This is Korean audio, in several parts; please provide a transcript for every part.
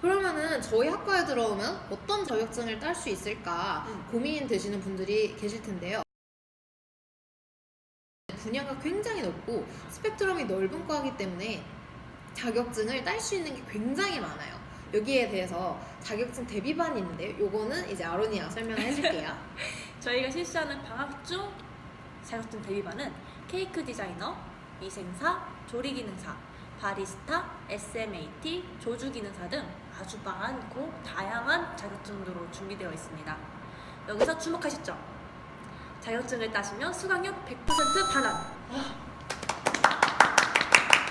그러면은 저희 학과에 들어오면 어떤 자격증을 딸 수 있을까 음. 고민 되시는 분들이 계실 텐데요. 분야가 굉장히 넓고 스펙트럼이 넓은 과이기 때문에 자격증을 딸 수 있는 게 굉장히 많아요. 여기에 대해서 자격증 대비반이 있는데요. 요거는 이제 아로니가 설명을 해줄게요. 저희가 실시하는 방학 중 자격증 대비반은 케이크 디자이너, 미생사, 조리기능사, 바리스타, SMAT, 조주기능사 등 아주 많고 다양한 자격증으로 준비되어 있습니다. 여기서 주목하셨죠? 자격증을 따시면 수강료 100% 반환.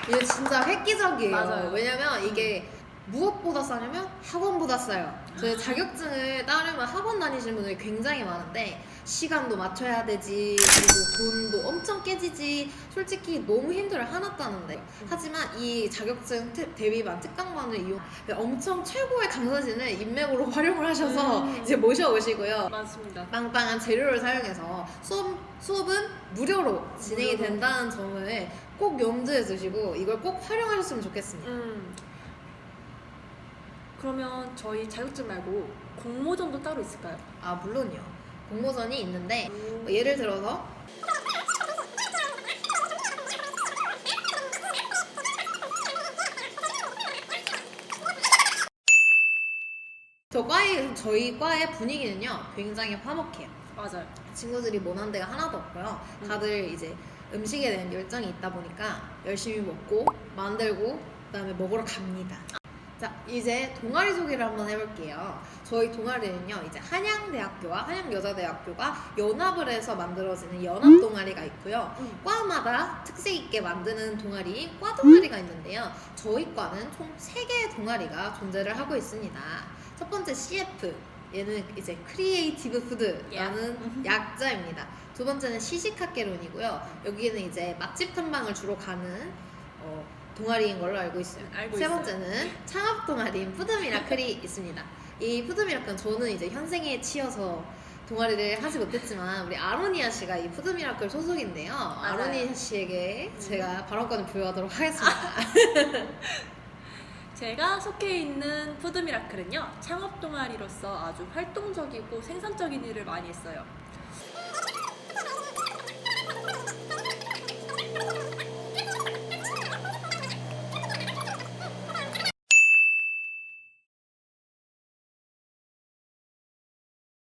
이게 진짜 획기적이에요. 맞아요. 왜냐면 이게 무엇보다 싸냐면 학원보다 싸요. 저희 자격증을 따려면 학원 다니시는 분들이 굉장히 많은데 시간도 맞춰야 되지 그리고 돈도 엄청 깨지지 솔직히 너무 힘들어 하나 따는데 하지만 이 자격증 특- 대비반 특강반을 이용 엄청 최고의 강사진을 인맥으로 활용을 하셔서 음. 이제 모셔오시고요. 맞습니다. 빵빵한 재료를 사용해서 수업, 수업은 무료로 진행이 무료로. 된다는 점을 꼭 염두에 두시고 이걸 꼭 활용하셨으면 좋겠습니다. 음. 그러면 저희 자격증 말고 공모전도 따로 있을까요? 아 물론요. 공모전이 있는데 음. 뭐 예를 들어서 저 과의 저희 과의 분위기는요 굉장히 화목해요. 맞아요. 친구들이 모난 데가 하나도 없고요. 음. 다들 이제 음식에 대한 열정이 있다 보니까 열심히 먹고 만들고 그다음에 먹으러 갑니다. 자 이제 동아리 소개를 한번 해볼게요. 저희 동아리는요 이제 한양대학교와 한양여자대학교가 연합을 해서 만들어지는 연합 동아리가 있고요. 음. 과마다 특색 있게 만드는 동아리 과 동아리가 있는데요. 저희 과는 총 3개의 동아리가 존재를 하고 있습니다. 첫 번째 CF 얘는 이제 크리에이티브 푸드라는 약자입니다. 두 번째는 시식학개론이고요. 여기는 이제 맛집 탐방을 주로 가는 어, 동아리인 걸로 알고 있어요. 알고 세 있어요. 번째는 창업 동아리인 푸드미라클이 있습니다. 이 푸드미라클은 저는 이제 현생에 치여서 동아리를 하지 못했지만 우리 아로니아 씨가 이 푸드미라클 소속인데요. 아로니아 씨에게 음. 제가 발언권을 부여하도록 하겠습니다. 제가 속해 있는 푸드미라클은요 창업 동아리로서 아주 활동적이고 생산적인 일을 많이 했어요.